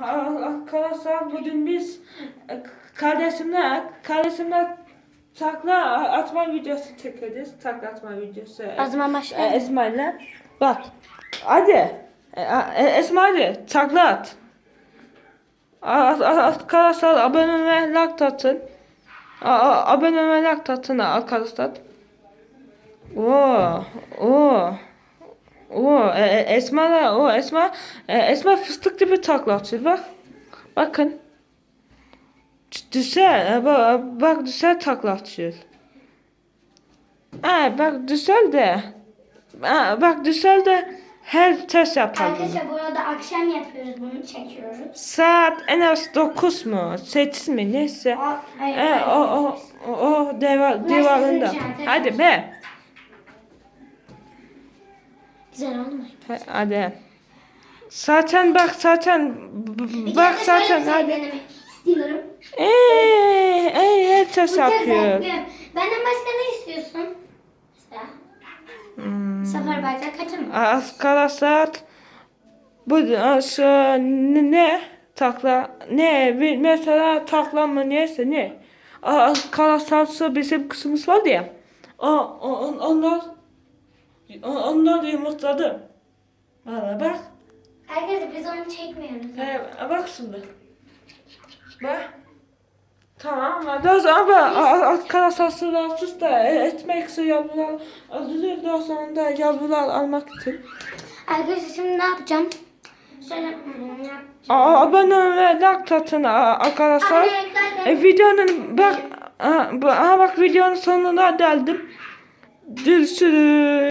Arkadaşlar bugün biz e, kardeşimle kardeşimle takla atma videosu çekeceğiz. Takla atma videosu. O zaman E, başlayalım. Esma ile. Bak. Hadi. E, e, Esma hadi. Takla at. Arkadaşlar abone ve like atın. Abone ve like atın arkadaşlar. Oo. Oo. E, e, Esma da, o Esma, e, Esma fıstık gibi takla atıyor bak. Bakın. Güzel, e, bak, bak güzel takla atıyor. Ha, bak güzel de. Ha, bak güzel de her test bunu. Arkadaşlar bu arada akşam yapıyoruz bunu çekiyoruz. Saat en az 9 mu? 8 mi neyse. O, hayır, E, hayır. o, o, o, o deva, işareti. Hadi be. Güzel. Ha- Hadi. Zaten bak zaten bak zaten hadi. Denemek istiyorum. Eee, ey her Bu yapıyor. Benden başka ne istiyorsun? Mesela Hmm. Safar Baytar kaçın mı? Arkadaşlar bu şu ne, ne takla ne bir mesela takla mı neyse ne arkadaşlar şu bizim kısmımız var ya o, o on- onlar onlar yumurtladı. Valla bak. Arkadaşlar biz onu çekmiyoruz. He, bak şimdi. Bak. Tamam hadi o zaman a- arkadaşlar sırasız da etmek yavrular sonra da yavrular almak için. Arkadaşlar şimdi ne yapacağım? Şöyle yapacağım. Aa, abone ve like atın aa, arkadaşlar. E, videonun bak, aa, bak videonun sonuna geldim. Görüşürüz.